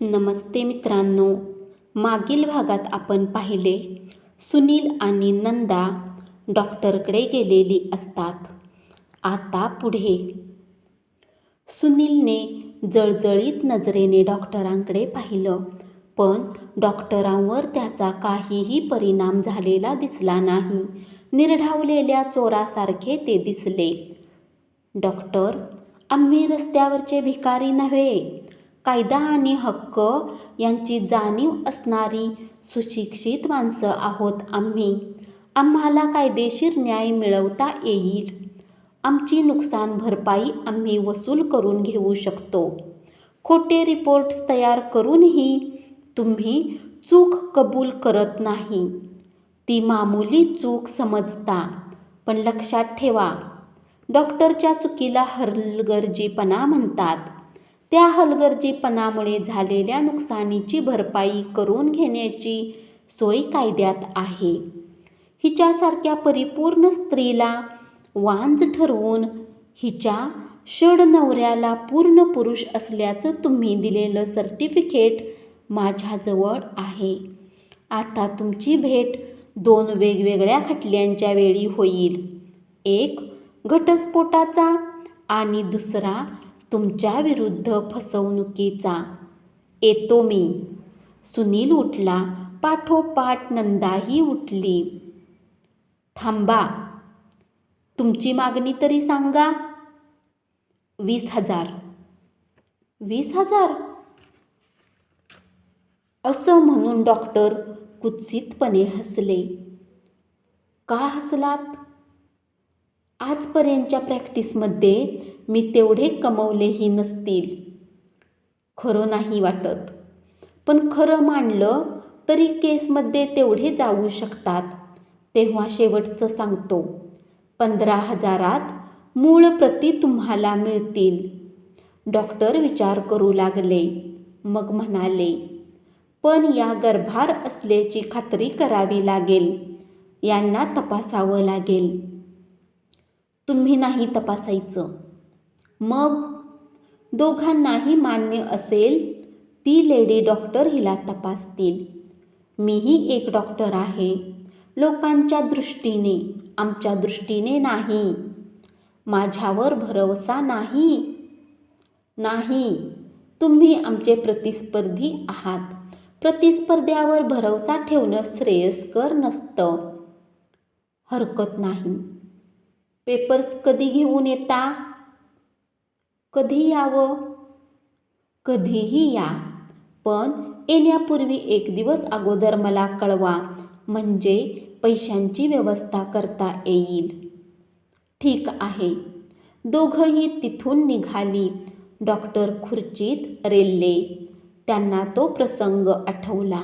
नमस्ते मित्रांनो. मागील भागात आपण पाहिले सुनील आणि नंदा डॉक्टरकडे गेलेली असतात. आता पुढे. सुनीलने जळजळीत नजरेने डॉक्टरांकडे पाहिलं पण डॉक्टरांवर त्याचा काहीही परिणाम झालेला दिसला नाही. निर्ढावलेल्या चोरासारखे ते दिसले. डॉक्टर आम्ही रस्त्यावरचे भिकारी नव्हे. कायदा आणि हक्क यांची जाणीव असणारी सुशिक्षित माणसं आहोत आम्ही. आम्हाला कायदेशीर न्याय मिळवता येईल. आमची नुकसान भरपाई आम्ही वसूल करून घेऊ शकतो. खोटे रिपोर्ट्स तयार करूनही तुम्ही चूक कबूल करत नाही. ती मामूली चूक समजता पण लक्षात ठेवा. डॉक्टरच्या चुकीला हलगर्जीपणा म्हणतात. त्या हलगर्जीपणामुळे झालेल्या नुकसानीची भरपाई करून घेण्याची सोय कायद्यात आहे. हिच्यासारख्या परिपूर्ण स्त्रीला वांज ठरवून हिच्या षड नवऱ्याला पूर्ण पुरुष असल्याचं तुम्ही दिलेलं सर्टिफिकेट माझ्याजवळ आहे. आता तुमची भेट दोन वेगवेगळ्या खटल्यांच्या वेळी होईल. एक घटस्फोटाचा आणि दुसरा तुमच्या विरुद्ध फसवणुकीचा येतो मी. सुनील उठला पाठोपाठ नंदाही उठली. थांबा. तुमची मागणी तरी सांगा. वीस हजार. वीस हजार? असं म्हणून डॉक्टर कुत्सितपणे हसले. का हसलात? आजपर्यंतच्या प्रॅक्टिसमध्ये मी तेवढे कमवलेही नसतील. खरं नाही वाटत. पण खरं मांडलं तरी केसमध्ये तेवढे जाऊ शकतात तेव्हा शेवटचं सांगतो. पंधरा हजारात मूळ प्रती तुम्हाला मिळतील. डॉक्टर विचार करू लागले. मग म्हणाले पण या गर्भार असल्याची खात्री करावी लागेल. यांना तपासावं लागेल. तुम्ही नाही तपासायचं. मग दोघांनाही मान्य असेल ती लेडी डॉक्टर हिला तपासतील. मीही एक डॉक्टर आहे. लोकांच्या दृष्टीने आमच्या दृष्टीने नाही. माझ्यावर भरवसा नाही. नाही. तुम्ही आमचे प्रतिस्पर्धी आहात. प्रतिस्पर्ध्यावर भरवसा ठेवणं श्रेयस्कर नसतं. हरकत नाही. पेपर्स कधी घेऊन येता? कधी यावं? कधीही या. पण येण्यापूर्वी एक दिवस अगोदर मला कळवा म्हणजे पैशांची व्यवस्था करता येईल. ठीक आहे. दोघंही तिथून निघाली. डॉक्टर खुर्चीत रेल्ले. त्यांना तो प्रसंग आठवला.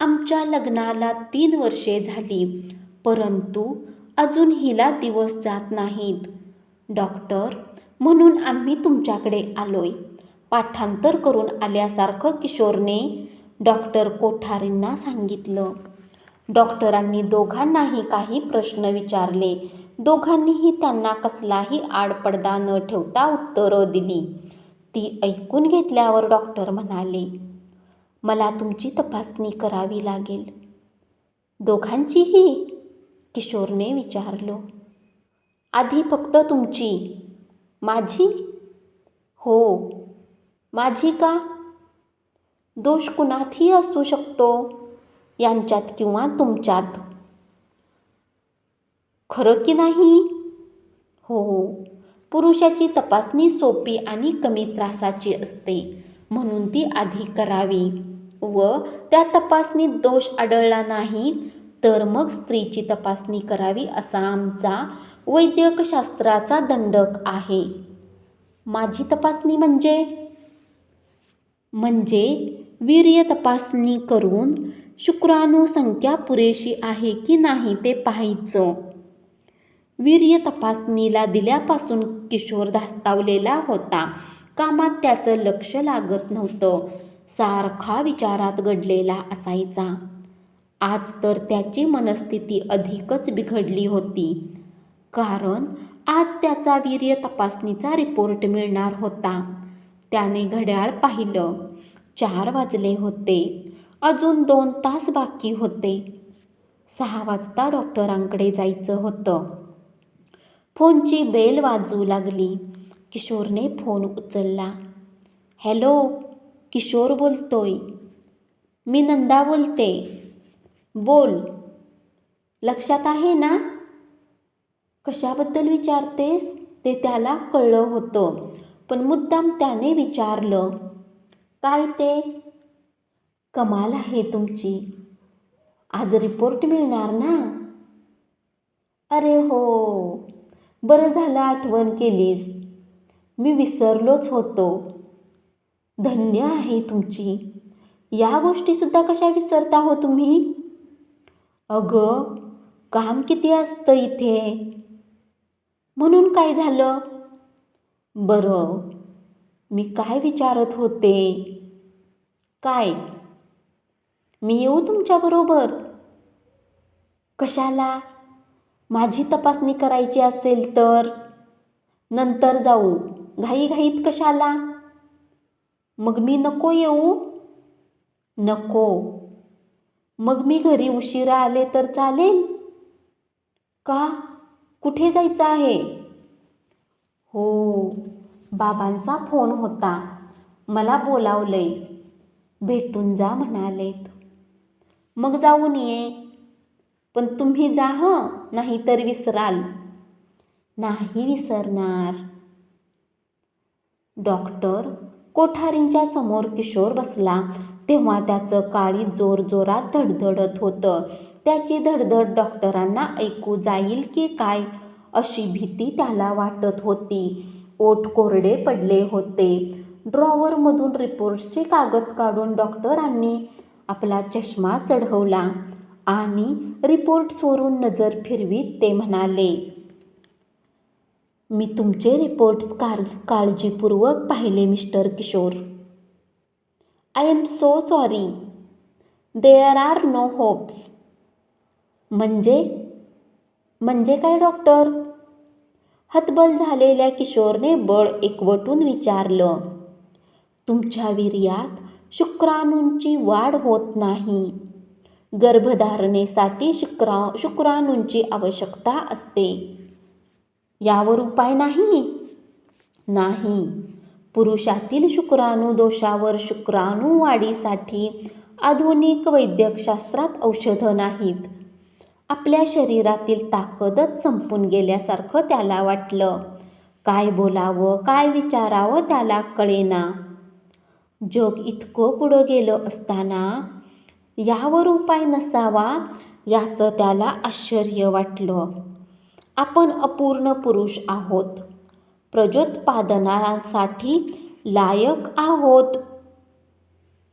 आमच्या लग्नाला तीन वर्षे झाली परंतु अजून हिला दिवस जात नाहीत. डॉक्टर म्हणून आम्ही तुमच्याकडे आलोय. पाठांतर करून आल्यासारखं किशोरने डॉक्टर कोठारींना सांगितलं. डॉक्टरांनी दोघांनाही काही प्रश्न विचारले. दोघांनीही त्यांना कसलाही आडपडदा न ठेवता उत्तरं दिली. ती ऐकून घेतल्यावर डॉक्टर म्हणाले मला तुमची तपासणी करावी लागेल. दोघांचीही किशोरने विचारलं आधी फक्त तुमची. माझी? हो. माझी का? दोष कुणातही असू शकतो यांच्यात किंवा तुमच्यात. खरं की नाही? हो. पुरुषाची तपासणी सोपी आणि कमी त्रासाची असते म्हणून ती आधी करावी व त्या तपासणीत दोष आढळला नाही तर मग स्त्रीची तपासणी करावी असा आमचा वैद्यकशास्त्राचा दंडक आहे. माझी तपासणी म्हणजे? म्हणजे वीर्य तपासणी करून शुक्राणू संख्या पुरेशी आहे की नाही ते पाहायचं. वीर्य तपासणीला दिल्यापासून किशोर धास्तावलेला होता. कामात त्याचं लक्ष लागत नव्हतं. सारखा विचारात घडलेला असायचा. आज तर त्याची मनस्थिती अधिकच बिघडली होती. कारण आज त्याचा वीर्य तपासणीचा रिपोर्ट मिळणार होता. त्याने घड्याळ पाहिलं. चार वाजले होते. अजून दोन तास बाकी होते. सहा वाजता डॉक्टरांकडे जायचं होतं. फोनची बेल वाजू लागली. किशोरने फोन उचलला. हॅलो किशोर बोलतोय. मी नंदा बोलते. बोल. लक्षात आहे ना? कशाबद्दल विचारतेस? ते त्याला कळलं होतं. पण मुद्दाम त्याने विचारलं काय ते? कमाल आहे तुमची. आज रिपोर्ट मिळणार ना? अरे हो. बरं झालं आठवण केलीस. मी विसरलोच होतो. धन्य आहे तुमची. या गोष्टीसुद्धा कशा विसरता हो तुम्ही? अगं काम किती असतं इथे? म्हणून काय झालं? बरं मी काय विचारत होते? काय? मी येऊ तुमच्याबरोबर कशाला? माझी तपासणी करायची असेल तर? नंतर जाऊ. घाईघाईत कशाला? मग मी नको येऊ? नको. मग मी घरी उशिरा आले तर चालेल? का? कुठे जायचं आहे? हो बाबांचा फोन होता. मला बोलावलंय. भेटून जा म्हणालेत. मग जाऊन ये. पण तुम्ही जा हं? नाहीतर विसराल. नाही विसरणार. डॉक्टर कोठारींच्या समोर किशोर बसला. तेव्हा त्याचं काळी जोरजोरात धडधडत होतं. त्याची धडधड डॉक्टरांना ऐकू जाईल की काय? अशी भीती त्याला वाटत होती. ओठ कोरडे पडले होते. ड्रॉवरमधून रिपोर्ट्सचे कागद काढून डॉक्टरांनी आपला चष्मा चढवला आणि रिपोर्ट्सवरून नजर फिरवीत ते म्हणाले मी तुमचे रिपोर्ट्स काळ काळजीपूर्वक पाहिले mister Kishor. I am so sorry there are no hopes म्हणजे? म्हणजे काय डॉक्टर हतबल झालेल्या किशोरने बळ एकवटून विचारलं. तुमच्या वीर्यात शुक्राणूंची वाढ होत नाही. गर्भधारणेसाठी शुक्रा शुक्राणूंची आवश्यकता असते. यावर उपाय नाही? नाही. पुरुषातील शुक्राणू दोषावर शुक्राणू वाढीसाठी आधुनिक वैद्यकशास्त्रात औषधं नाहीत. आपल्या शरीरातील ताकदच संपून गेल्यासारखं त्याला वाटलं. काय बोलावं काय विचारावं त्याला कळेना. जग इतकं पुढं गेलं असताना यावर उपाय नसावा याचं त्याला आश्चर्य वाटलं. आपण अपूर्ण पुरुष आहोत. प्रजोत्पादनासाठी लायक आहोत.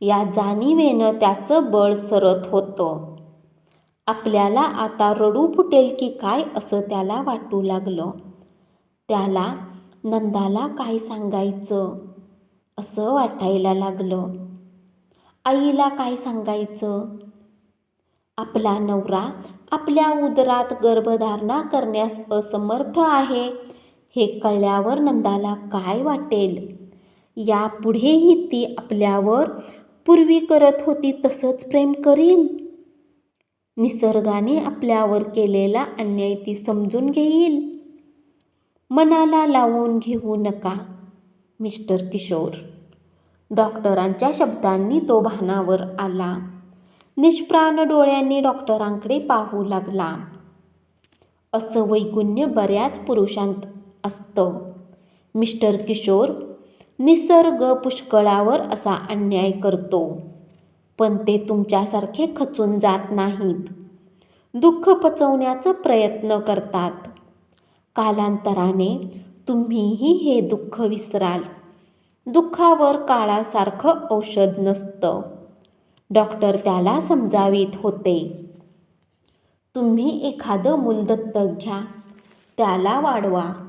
या जाणीवेनं त्याचं बळ सरत होतं. आपल्याला आता रडू फुटेल की काय असं त्याला वाटू लागलं. त्याला नंदाला काय सांगायचं? असं वाटायला लागलं. आईला काय सांगायचं? आपला नवरा आपल्या उदरात गर्भधारणा करण्यास असमर्थ आहे. हे कळल्यावर नंदाला काय वाटेल? यापुढेही ती आपल्यावर पूर्वी करत होती तसंच प्रेम करील निसर्गाने आपल्यावर केलेला अन्याय ती समजून घेईल. मनाला लावून घेऊ नका मिस्टर किशोर. डॉक्टरांच्या शब्दांनी तो भानावर आला. निष्प्राण डोळ्यांनी डॉक्टरांकडे पाहू लागला. असं वैगुण्य बऱ्याच पुरुषांत असतं. मिस्टर किशोर निसर्ग पुष्कळावर असा अन्याय करतो. पण ते तुमच्यासारखे खचून जात नाहीत. दुःख पचवण्याचा प्रयत्न करतात. कालांतराने तुम्हीही हे दुःख विसराल. दुःखावर काळासारखं औषध नसतं. डॉक्टर त्याला समजावीत होते. तुम्ही एखादं मूल दत्तक घ्या. त्याला वाढवा.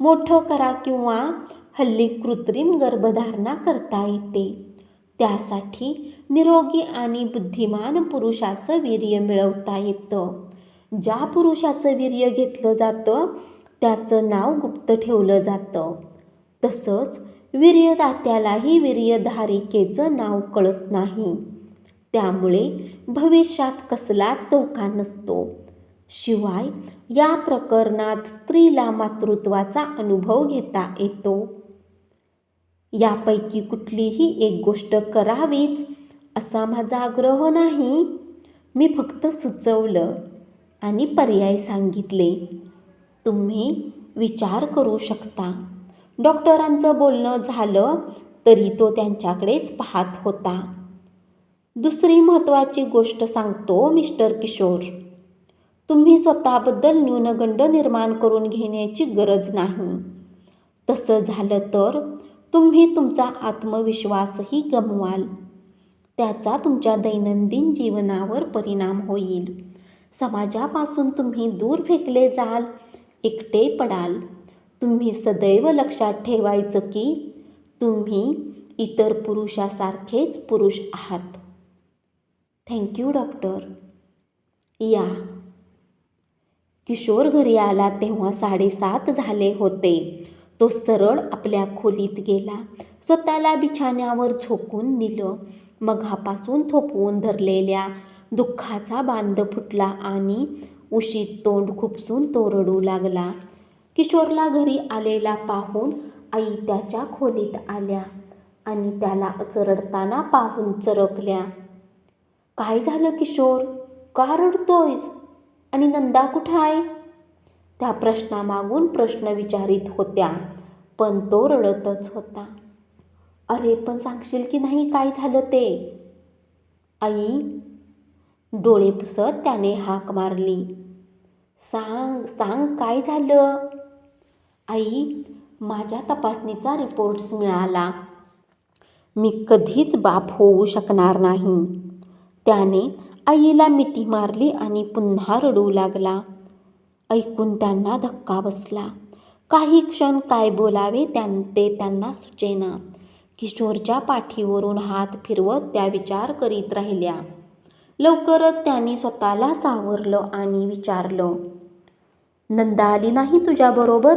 मोठं करा किंवा हल्ली कृत्रिम गर्भधारणा करता येते. त्यासाठी निरोगी आणि बुद्धिमान पुरुषाचं वीर्य मिळवता येतं. ज्या पुरुषाचं वीर्य घेतलं जातं त्याचं नाव गुप्त ठेवलं जातं. तसंच वीर्यदात्यालाही वीर्यधारिकेचं नाव कळत नाही. त्यामुळे भविष्यात कसलाच धोका नसतो. शिवाय या प्रकरणात स्त्रीला मातृत्वाचा अनुभव घेता येतो. यापैकी कुठलीही एक गोष्ट करावीच असा माझा आग्रह नाही. मी फक्त सुचवलं आणि पर्याय सांगितले. तुम्ही विचार करू शकता. डॉक्टरांचं बोलणं झालं तरी तो त्यांच्याकडेच पाहत होता. दुसरी महत्त्वाची गोष्ट सांगतो मिस्टर किशोर. तुम्ही स्वतःबद्दल न्यूनगंड निर्माण करून घेण्याची गरज नाही. तसं झालं तर तुम्ही तुमचा आत्मविश्वासही गमवाल. त्याचा तुमच्या दैनंदिन जीवनावर परिणाम होईल. समाजापासून तुम्ही दूर फेकले जाल एकटे पडाल. तुम्ही सदैव लक्षात ठेवायचं की तुम्ही इतर पुरुषासारखेच पुरुष आहात. Thank you doctor. या किशोर घरी आला तेव्हा साडेसात झाले होते. तो सरळ आपल्या खोलीत गेला. स्वतःला बिछाण्यावर झोकून दिलं मघापासून थोपवून धरलेल्या दुःखाचा बांध फुटला आणि उशीत तोंड खुपसून तो रडू लागला. किशोरला घरी आलेला पाहून आई त्याच्या खोलीत आल्या आणि त्याला असं रडताना पाहून चरकल्या. काय झालं किशोर? का रडतोयस? आणि नंदा कुठं आहे? त्या प्रश्नामागून प्रश्न विचारित होत्या पण तो रडतच होता. अरे पण सांगशील की नाही काय झालं ते? आई डोळे पुसत त्याने हाक मारली. सांग सांग काय झालं? आई माझ्या तपासणीचा रिपोर्ट्स मिळाला. मी कधीच बाप होऊ शकणार नाही. त्याने आईला मिठी मारली आणि पुन्हा रडू लागला. ऐकून त्यांना धक्का बसला. काही क्षण काय बोलावे त्यां ते त्यांना सुचेना. किशोरच्या पाठीवरून हात फिरवत त्या विचार करीत राहिल्या. लवकरच त्यांनी स्वतःला सावरलं आणि विचारलं नंदा आली नाही तुझ्याबरोबर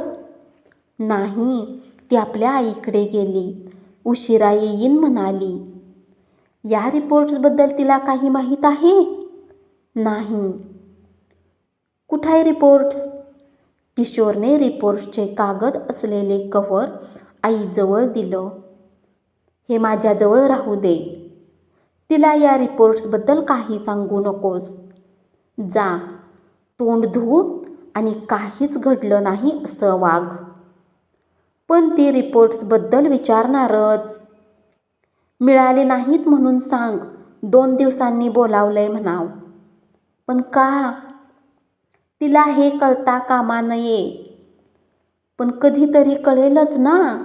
नाही ती आपल्या आईकडे गेली. उशिरा येईन म्हणाली. या रिपोर्ट्सबद्दल तिला काही माहीत आहे? नाही. कुठं आहे रिपोर्ट्स किशोरने रिपोर्ट्सचे कागद असलेले कव्हर आईजवळ दिलं. हे माझ्याजवळ राहू दे. तिला या रिपोर्ट्सबद्दल काही सांगू नकोस. जा. तोंड धू आणि काहीच घडलं नाही असं वाग. पण ती रिपोर्ट्सबद्दल विचारणारच. मिळाले नाहीत म्हणून सांग. दोन दिवसांनी बोलावलंय म्हणाव. पण का? तिला हे कळता कामा नये. पण कधीतरी कळेलच ना.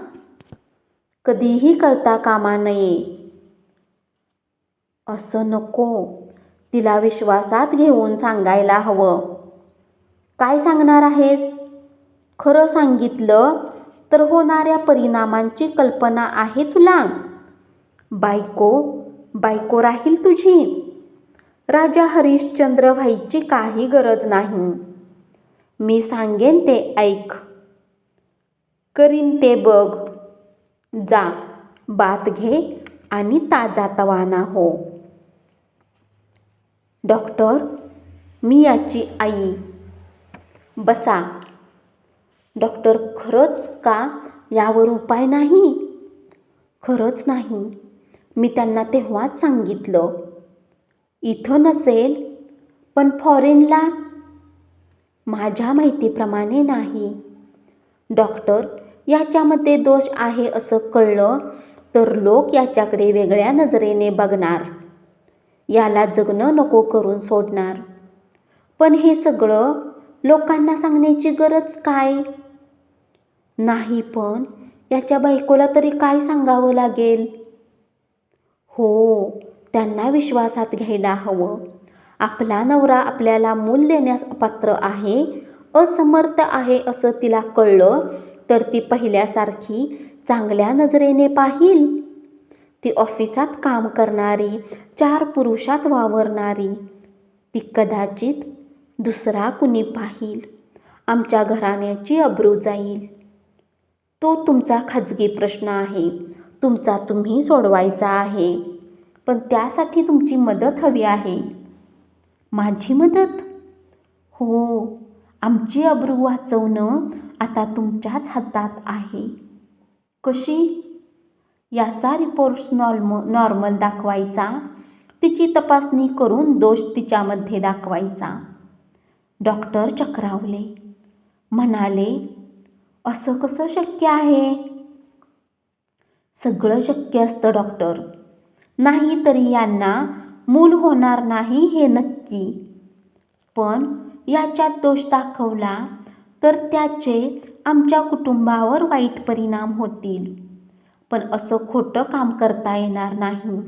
कधीही कळता कामा नये. असं नको. तिला विश्वासात घेऊन सांगायला हवं. काय सांगणार आहेस? खरं सांगितलं तर होणाऱ्या परिणामांची कल्पना आहे तुला. बायको बायको राहील तुझी? राजा हरिश्चंद्र व्हायची काही गरज नाही. मी सांगेन ते ऐक. करीन ते बघ. जा बात घे आणि ताजा तवाना हो. डॉक्टर मी याची आई. बसा. डॉक्टर खरंच का यावर उपाय नाही? खरंच नाही. मी त्यांना तेव्हाच सांगितलं. इथं नसेल पण फॉरेनला? माझ्या माहितीप्रमाणे नाही. डॉक्टर याच्यामध्ये दोष आहे असं कळलं तर लोक याच्याकडे वेगळ्या नजरेने बघणार. याला जगणं नको करून सोडणार. पण हे सगळं लोकांना सांगण्याची गरज काय? नाही पण याच्या बायकोला तरी काय सांगावं लागेल? हो त्यांना विश्वासात घ्यायला हवं. आपला नवरा आपल्याला मूल देण्यास पात्र आहे असमर्थ आहे असं तिला कळलं तर ती पहिल्यासारखी चांगल्या नजरेने पाहिल. ती ऑफिसात काम करणारी चार पुरुषात वावरणारी ती कदाचित दुसरा कुणी पाहिल. आमच्या घराण्याची अब्रू जाईल. तो तुमचा खाजगी प्रश्न आहे. तुमचा तुम्ही सोडवायचा आहे. पण त्यासाठी तुमची मदत हवी आहे. माझी मदत? हो आमची अब्रू वाचवणं आता तुमच्याच हातात आहे. कशी? याचा रिपोर्ट्स नॉर्म नॉर्मल दाखवायचा. तिची तपासणी करून दोष तिच्यामध्ये दाखवायचा. डॉक्टर चक्रावले. म्हणाले असं कसं शक्य आहे? सगळं शक्य असतं डॉक्टर. नाही तरी यांना मूल होणार नाही हे नक्की. पण याच्यात दोष दाखवला तर त्याचे आमच्या कुटुंबावर वाईट परिणाम होतील. पण असं खोटं काम करता येणार नाही.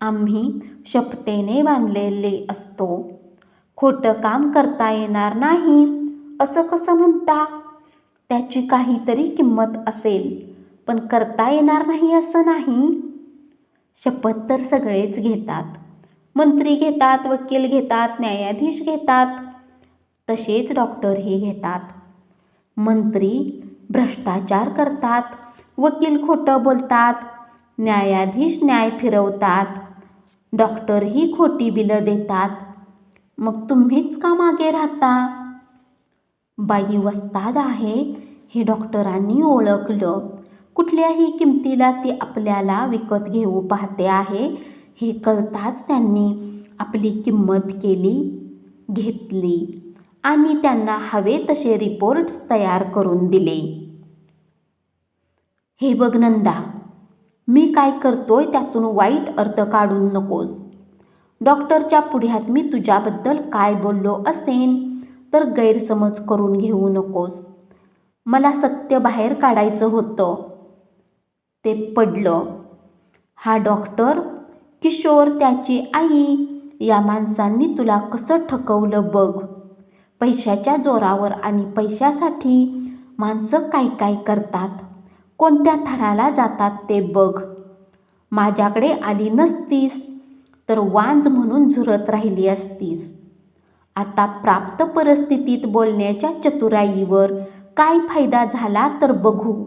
आम्ही शपथेने बांधलेले असतो. खोटं काम करता येणार नाही असं कसं म्हणता? त्याची काहीतरी किंमत असेल. पण करता येणार नाही असं नाही. शपथ तर सगळेच घेतात. मंत्री घेतात वकील घेतात न्यायाधीश घेतात. तसेच डॉक्टरही घेतात. मंत्री भ्रष्टाचार करतात. वकील खोटं बोलतात. न्यायाधीश न्याय फिरवतात. डॉक्टरही खोटी बिलं देतात. मग तुम्हीच का मागे राहता? बाई वस्ताद आहे हे डॉक्टरांनी ओळखलं. कुठल्याही किमतीला ती आपल्याला विकत घेऊ पाहते आहे. हे कळताच त्यांनी आपली किंमत केली घेतली आणि त्यांना हवे तसे रिपोर्ट्स तयार करून दिले. हे बघ नंदा मी काय करतोय त्यातून वाईट अर्थ काढून नकोस. डॉक्टरच्या पुढ्यात मी तुझ्याबद्दल काय बोललो असेन तर गैरसमज करून घेऊ नकोस. मला सत्य बाहेर काढायचं होतं. ते पडलं. हा डॉक्टर किशोर त्याची आई या माणसांनी तुला कसं ठकवलं बघ. पैशाच्या जोरावर आणि पैशासाठी माणसं काय काय करतात? कोणत्या थराला जातात ते बघ. माझ्याकडे आली नसतीस तर वांज म्हणून झुरत राहिली असतीस. आता प्राप्त परिस्थितीत बोलण्याच्या चतुराईवर काय फायदा झाला तर बघू.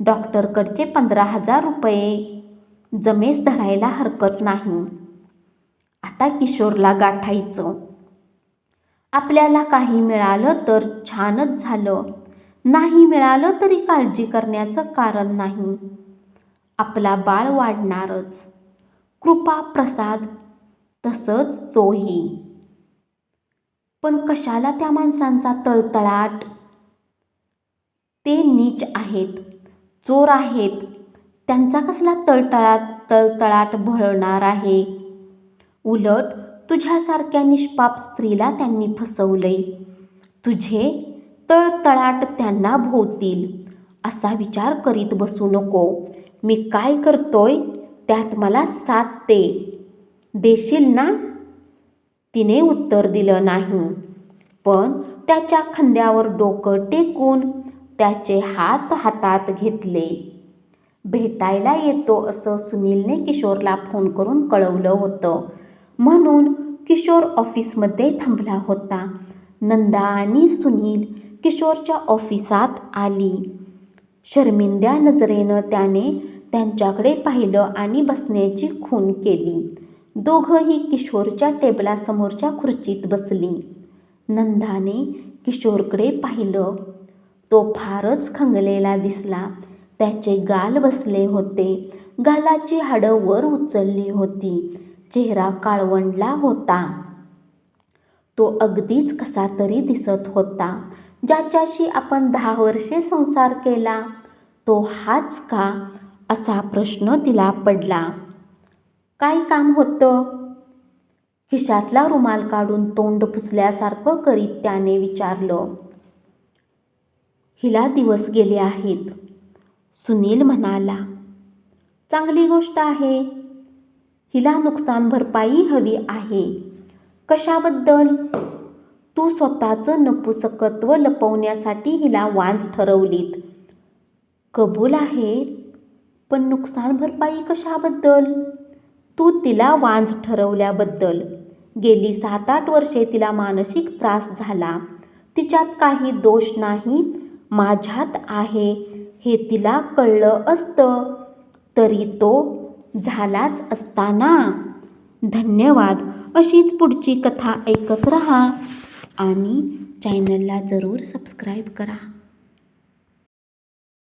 डॉक्टरकडचे पंधरा हजार रुपये. जमेस धरायला हरकत नाही. आता किशोरला गाठायचं. आपल्याला काही मिळालं तर छानच झालं. नाही मिळालं तरी काळजी करण्याचं कारण नाही. आपला बाळ वाढणारच. कृपा प्रसाद तसंच तोही. पण कशाला त्या माणसांचा तळतळाट? ते नीच आहेत. चोर आहेत. त्यांचा कसला तळतळाट तळतळाट भळणार आहे? उलट तुझ्यासारख्या निष्पाप स्त्रीला त्यांनी फसवलंय. तुझे तळतळाट त्यांना भोवतील. असा विचार करीत बसू नको. मी काय करतोय त्यात मला साथ दे. देशील ना? तिने उत्तर दिलं नाही. पण त्याच्या खांद्यावर डोकं टेकून त्याचे हात हातात घेतले. भेटायला येतो असं सुनीलने किशोरला फोन करून कळवलं होतं. म्हणून किशोर ऑफिसमध्ये थांबला होता. नंदा आणि सुनील किशोरच्या ऑफिसात आली. शर्मिंद्या नजरेनं त्याने त्यांच्याकडे पाहिलं आणि बसण्याची खून केली. दोघंही किशोरच्या टेबलासमोरच्या खुर्चीत बसली. नंदाने किशोरकडे पाहिलं. तो फारच खंगलेला दिसला. त्याचे गाल बसले होते. गालाची हाडं वर उचलली होती. चेहरा काळवंडला होता. तो अगदीच कसा तरी दिसत होता. ज्याच्याशी आपण दहा वर्षे संसार केला तो हाच का? असा प्रश्न तिला पडला. काय काम होतं? खिशातला रुमाल काढून तोंड पुसल्यासारखं करीत त्याने विचारलं. हिला दिवस गेले आहेत. सुनील म्हणाला चांगली गोष्ट आहे. हिला नुकसान भरपाई हवी आहे. कशाबद्दल? तू स्वतःचं नपुसकत्व लपवण्यासाठी हिला वांज ठरवलीत. कबूल आहे पण नुकसान भरपाई कशाबद्दल? तू तिला वांज ठरवल्याबद्दल. गेली सात आठ वर्षे तिला मानसिक त्रास झाला. तिच्यात काही दोष नाहीत माझ्यात आहे हे तिला कळलं असतं. तरी तो झालाच असताना. धन्यवाद अशीच पुढची कथा ऐकत रहा आणि चॅनलला जरूर सबस्क्राईब करा.